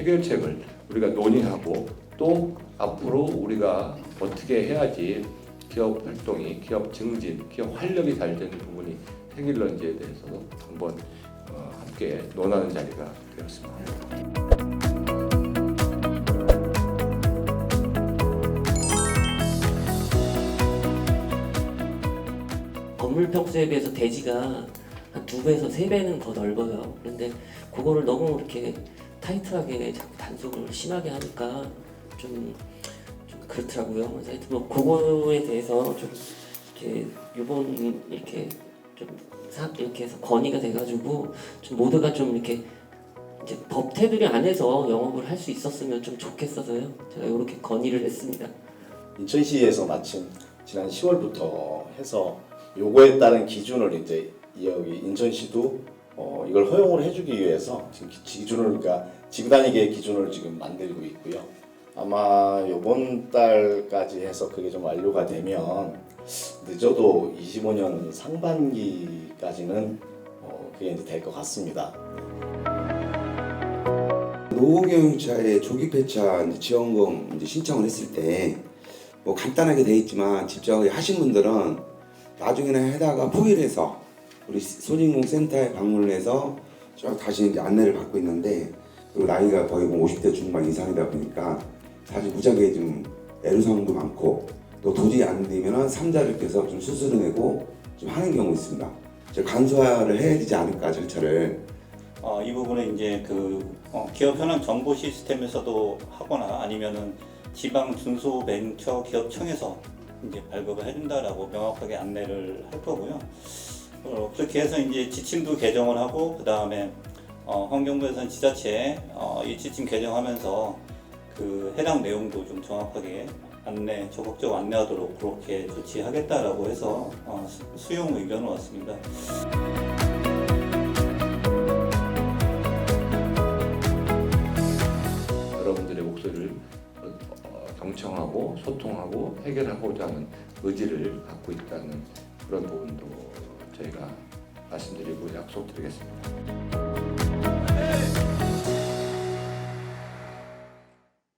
해결책을 우리가 논의하고 또 앞으로 우리가 어떻게 해야지 기업 활동이 기업 증진, 기업 활력이 잘 되는 부분이 생길런지에 대해서도 한번 어, 함께 논하는 자리가 되었습니다. 건물 평수에 비해서 대지가 한 두 배에서 세 배는 더 넓어요. 그런데 그거를 너무 이렇게 타이트하게 자꾸 단속을 심하게 하니까 좀, 좀 그렇더라고요. 그래서 하여튼 뭐 그거에 대해서 좀 이렇게 요번 이렇게 좀 사, 이렇게 해서 건의가 돼가지고 좀 모두가 좀 이렇게 이제 법 테두리 안에서 영업을 할 수 있었으면 좀 좋겠어서요. 제가 이렇게 건의를 했습니다. 인천시에서 마침 지난 10월부터 해서 요거에 따른 기준을 이제 여기 인천시도 어, 이걸 허용을 해주기 위해서 지금 기- 기준을 그러니까 지구 단위계 기준을 지금 만들고 있고요. 아마 요번 달까지 해서 그게 좀 완료가 되면 늦어도 25년 상반기까지는 어, 그게 이제 될 것 같습니다. 노후경유차의 조기 폐차 지원금 이제 신청을 했을 때 뭐 간단하게 돼 있지만 직접 하신 분들은 나중에는 해다가 포기를 해서 우리 소진공 센터에 방문을 해서 쭉 다시 이제 안내를 받고 있는데 그리고 나이가 거의 뭐 50대 중반 이상이다 보니까 사실 무지하게 좀 애로사항도 많고 또 도저히 안 되면은 삼자를 껴서 좀 수술을 내고 좀 하는 경우 있습니다. 저 간소화를 해야 되지 않을까 절차를 어, 이 부분은 이제 그 어, 기업 현황 정보 시스템에서도 하거나 아니면은 지방 중소벤처 기업청에서 이제 발급을 해준다라고 명확하게 안내를 할 거고요. 어, 그렇게 해서 이제 지침도 개정을 하고 그 다음에 어, 환경부에서는 지자체에 어, 이 지침 개정하면서 그 해당 내용도 좀 정확하게 안내 적극적 안내하도록 그렇게 조치하겠다라고 해서 어, 수- 수용 의견을 왔습니다. 여러분들의 목소리를 어, 어, 경청하고 소통하고 해결하고자 하는 의지를 갖고 있다는 그런 부분도 저희가 말씀드리고 약속드리겠습니다.